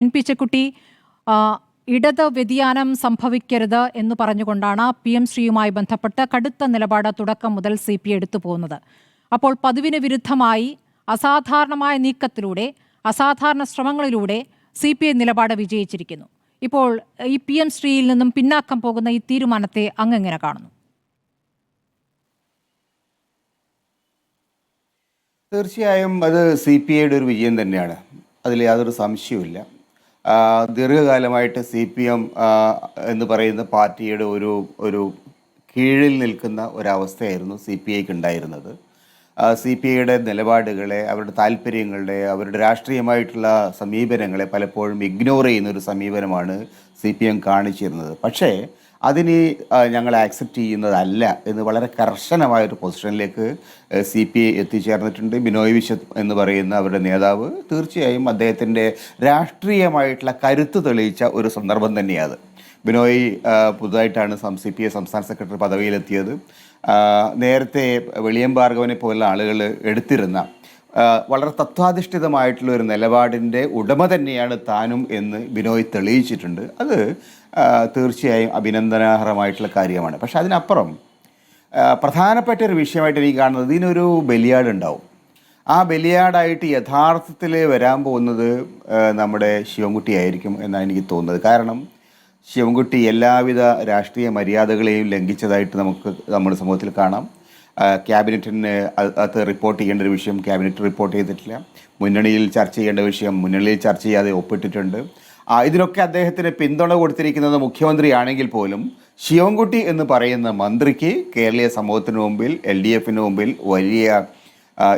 N P Chekkutty ആ, ഇടത് വ്യതിയാനം സംഭവിക്കരുത് എന്ന് പറഞ്ഞുകൊണ്ടാണ് പി എം ശ്രീയുമായി ബന്ധപ്പെട്ട് കടുത്ത നിലപാട് തുടക്കം മുതൽ സി പി എടുത്തു പോകുന്നത്. അപ്പോൾ പതിവിന് വിരുദ്ധമായി അസാധാരണമായ നീക്കത്തിലൂടെ അസാധാരണ ശ്രമങ്ങളിലൂടെ സി പി ഐ നിലപാട് വിജയിച്ചിരിക്കുന്നു. ഇപ്പോൾ ഈ പി എം ശ്രീയിൽ നിന്നും പിന്നാക്കം പോകുന്ന ഈ തീരുമാനത്തെ അങ്ങെങ്ങനെ കാണുന്നു? തീർച്ചയായും അത് സി പി ഐയുടെ ഒരു വിജയം തന്നെയാണ്. അതിൽ യാതൊരു സംശയവുമില്ല. ദീർഘകാലമായിട്ട് സി പി എം എന്ന് പറയുന്ന പാർട്ടിയുടെ ഒരു ഒരു കീഴിൽ നിൽക്കുന്ന ഒരവസ്ഥയായിരുന്നു സി പി ഐക്ക് ഉണ്ടായിരുന്നത് സി പി ഐയുടെ നിലപാടുകളെ അവരുടെ താല്പര്യങ്ങളുടെ അവരുടെ രാഷ്ട്രീയമായിട്ടുള്ള സമീപനങ്ങളെ പലപ്പോഴും ഇഗ്നോർ ചെയ്യുന്ന ഒരു സമീപനമാണ് സി പി എം കാണിച്ചിരുന്നത്. പക്ഷേ അതിന് ഞങ്ങൾ ആക്സെപ്റ്റ് ചെയ്യുന്നതല്ല എന്ന് വളരെ കർശനമായ ഒരു പൊസിഷനിലേക്ക് സി പി ഐ എത്തിച്ചേർന്നിട്ടുണ്ട്. ബിനോയ് വിശ്വത് എന്ന് പറയുന്ന അവരുടെ നേതാവ് തീർച്ചയായും അദ്ദേഹത്തിന്റെ രാഷ്ട്രീയമായിട്ടുള്ള കരുത്ത് തെളിയിച്ച ഒരു സന്ദർഭം തന്നെയാണ്. ബിനോയ് പുതുതായിട്ടാണ് സി പി ഐ സംസ്ഥാന സെക്രട്ടറി പദവിയിലെത്തിയത്. നേരത്തെ വെളിയം ഭാർഗവനെ പോലുള്ള ആളുകൾ എടുത്തിരുന്ന വളരെ തത്വാധിഷ്ഠിതമായിട്ടുള്ള ഒരു നിലപാടിന്റെ ഉടമ തന്നെയാണ് താനും എന്ന് ബിനോയ് തെളിയിച്ചിട്ടുണ്ട്. അത് തീർച്ചയായും അഭിനന്ദനാർഹമായിട്ടുള്ള കാര്യമാണ്. പക്ഷെ അതിനപ്പുറം പ്രധാനപ്പെട്ട ഒരു വിഷയമായിട്ട് എനിക്ക് കാണുന്നത് ഇതിനൊരു ബലിയാടുണ്ടാവും. ആ ബലിയാടായിട്ട് യഥാർത്ഥത്തിൽ വരാൻ പോകുന്നത് നമ്മുടെ ശിവൻകുട്ടി ആയിരിക്കും എന്നാണ് എനിക്ക് തോന്നുന്നത്. കാരണം ശിവൻകുട്ടി എല്ലാവിധ രാഷ്ട്രീയ മര്യാദകളെയും ലംഘിച്ചതായിട്ട് നമുക്ക് നമ്മുടെ സമൂഹത്തിൽ കാണാം. ക്യാബിനറ്റിന് അത് റിപ്പോർട്ട് ചെയ്യേണ്ട ഒരു വിഷയം ക്യാബിനറ്റ് റിപ്പോർട്ട് ചെയ്തിട്ടില്ല. മുന്നണിയിൽ ചർച്ച ചെയ്യേണ്ട വിഷയം മുന്നണിയിൽ ചർച്ച ചെയ്യാതെ ഒപ്പിട്ടിട്ടുണ്ട്. ഇതിനൊക്കെ അദ്ദേഹത്തിന് പിന്തുണ കൊടുത്തിരിക്കുന്നത് മുഖ്യമന്ത്രിയാണെങ്കിൽ പോലും ശിവൻകുട്ടി എന്ന് പറയുന്ന മന്ത്രിക്ക് കേരളീയ സമൂഹത്തിന് മുമ്പിൽ എൽ ഡി എഫിന് മുമ്പിൽ വലിയ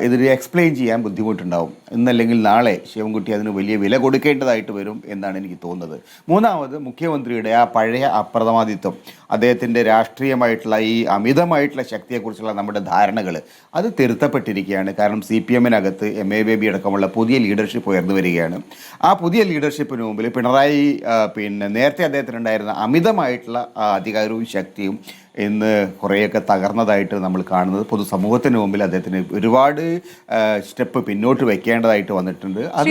ഇതിന് എക്സ്പ്ലെയിൻ ചെയ്യാൻ ബുദ്ധിമുട്ടുണ്ടാവും. ഇന്നല്ലെങ്കിൽ നാളെ ശിവൻകുട്ടി അതിന് വലിയ വില കൊടുക്കേണ്ടതായിട്ട് വരും എന്നാണ് എനിക്ക് തോന്നുന്നത്. മൂന്നാമത് മുഖ്യമന്ത്രിയുടെ ആ പഴയ അപ്രതമാദിത്വം അദ്ദേഹത്തിന്റെ രാഷ്ട്രീയമായിട്ടുള്ള ഈ അമിതമായിട്ടുള്ള ശക്തിയെക്കുറിച്ചുള്ള നമ്മുടെ ധാരണകൾ അത് തിരുത്തപ്പെട്ടിരിക്കുകയാണ്. കാരണം സി പി എമ്മിനകത്ത് എം എ ബേബി അടക്കമുള്ള പുതിയ ലീഡർഷിപ്പ് ഉയർന്നു വരികയാണ്. ആ പുതിയ ലീഡർഷിപ്പിന് മുമ്പിൽ പിണറായി പിന്നെ നേരത്തെ അദ്ദേഹത്തിനുണ്ടായിരുന്ന അമിതമായിട്ടുള്ള അധികാരവും ശക്തിയും ഇന്ന് കുറേയൊക്കെ തകർന്നതായിട്ട് നമ്മൾ കാണുന്നത്. പൊതുസമൂഹത്തിന് മുമ്പിൽ അദ്ദേഹത്തിന് ഒരുപാട് സ്റ്റെപ്പ് പിന്നോട്ട് വെക്കേണ്ടതായിട്ട് വന്നിട്ടുണ്ട്. അത്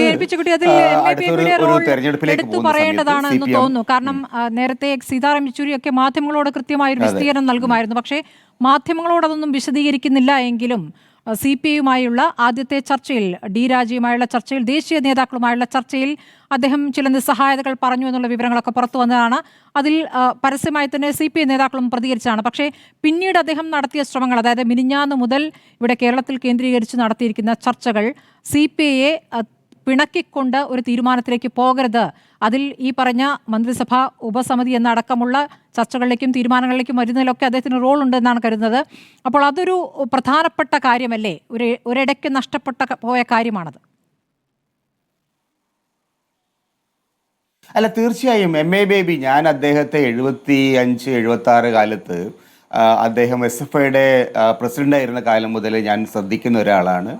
ഒരു തെരഞ്ഞെടുപ്പിലേക്ക് തോന്നുന്നു. കാരണം നേരത്തെ സീതാറാം യെച്ചൂരി ഒക്കെ മാധ്യമങ്ങളോട് കൃത്യമായ ഒരു വിശദീകരണം നൽകുമായിരുന്നു. പക്ഷേ മാധ്യമങ്ങളോട് അതൊന്നും വിശദീകരിക്കുന്നില്ല എങ്കിലും സി പി ഐയുമായുള്ള ആദ്യത്തെ ചർച്ചയിൽ ഡി രാജയുമായുള്ള ചർച്ചയിൽ ദേശീയ നേതാക്കളുമായുള്ള ചർച്ചയിൽ അദ്ദേഹം ചില നിസ്സഹായതകൾ പറഞ്ഞു എന്നുള്ള വിവരങ്ങളൊക്കെ പുറത്തു വന്നതാണ്. അതിൽ പരസ്യമായി തന്നെ സി പി ഐ നേതാക്കളും പ്രതികരിച്ചാണ് പക്ഷേ പിന്നീട് അദ്ദേഹം നടത്തിയ ശ്രമങ്ങൾ അതായത് മിനിഞ്ഞാന്ന് മുതൽ ഇവിടെ കേരളത്തിൽ കേന്ദ്രീകരിച്ച് നടത്തിയിരിക്കുന്ന ചർച്ചകൾ സി പി ഐയെ പിണക്കിക്കൊണ്ട് ഒരു തീരുമാനത്തിലേക്ക് പോകരുത്. അതിൽ ഈ പറഞ്ഞ മന്ത്രിസഭ ഉപസമിതി എന്നടക്കമുള്ള ചർച്ചകളിലേക്കും തീരുമാനങ്ങളിലേക്കും വരുന്നതിലൊക്കെ അദ്ദേഹത്തിന് റോൾ ഉണ്ട് എന്നാണ് കരുതുന്നത്. അപ്പോൾ അതൊരു പ്രധാനപ്പെട്ട കാര്യമല്ലേ? ഒരു ഒരിടയ്ക്ക് നഷ്ടപ്പെട്ട പോയ കാര്യമാണത്. അല്ല തീർച്ചയായും എം എ ബേബി ഞാൻ അദ്ദേഹത്തെ എഴുപത്തി അഞ്ച് എഴുപത്തി ആറ് കാലത്ത് അദ്ദേഹം എസ് എഫ് ഐയുടെ പ്രസിഡന്റായിരുന്ന കാലം മുതൽ ഞാൻ ശ്രദ്ധിക്കുന്ന ഒരാളാണ്.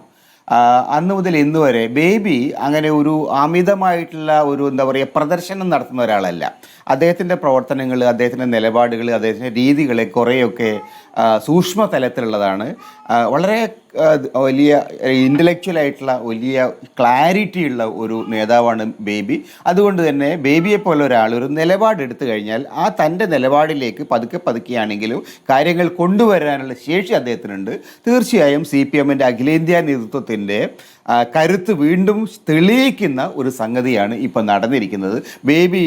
അന്ന് മുതൽ ഇന്ന് വരെ ബേബി അങ്ങനെ ഒരു അമിതമായിട്ടുള്ള ഒരു എന്താ പറയുക പ്രദർശനം നടത്തുന്ന ഒരാളല്ല. അദ്ദേഹത്തിന്റെ പ്രവർത്തനങ്ങൾ അദ്ദേഹത്തിന്റെ നിലപാടുകൾ അദ്ദേഹത്തിന്റെ രീതികൾ കുറേയൊക്കെ സൂക്ഷ്മ തലത്തിലുള്ളതാണ് വളരെ വലിയ ഇന്റലക്ച്വൽ ആയിട്ടുള്ള വലിയ ക്ലാരിറ്റി ഉള്ള ഒരു നേതാവാണ് ബേബി. അതുകൊണ്ട് തന്നെ ബേബിയെ പോലെ ഒരാൾ ഒരു നിലപാടെടുത്തു കഴിഞ്ഞാൽ ആ തന്റെ നിലപാടിലേക്ക് പതുക്കെ പതുക്കെയാണെങ്കിലും കാര്യങ്ങൾ കൊണ്ടുവരാനുള്ള ശേഷി അദ്ദേഹത്തിനുണ്ട്. തീർച്ചയായും സി പി എമ്മിന്റെ അഖിലേന്ത്യാ നേതൃത്വത്തിന്റെ കരുത്ത് വീണ്ടും തെളിയിക്കുന്ന ഒരു സംഗതിയാണ് ഇപ്പം നടന്നിരിക്കുന്നത്. ബേബി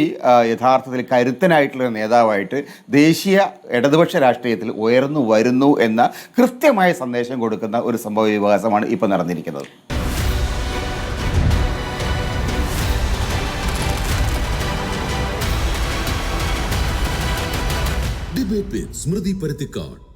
യഥാർത്ഥത്തിൽ കരുത്തനായിട്ടുള്ള നേതാവായിട്ട് ദേശീയ ഇടതുപക്ഷ രാഷ്ട്രീയത്തിൽ ഉയർന്നു വരുന്നു എന്ന കൃത്യമായ സന്ദേശം കൊടുക്കുന്ന ഒരു സംഭവ വികാസമാണ് ഇപ്പോൾ നടന്നിരിക്കുന്നത്. സ്മൃതി പരുത്തിക്കാട്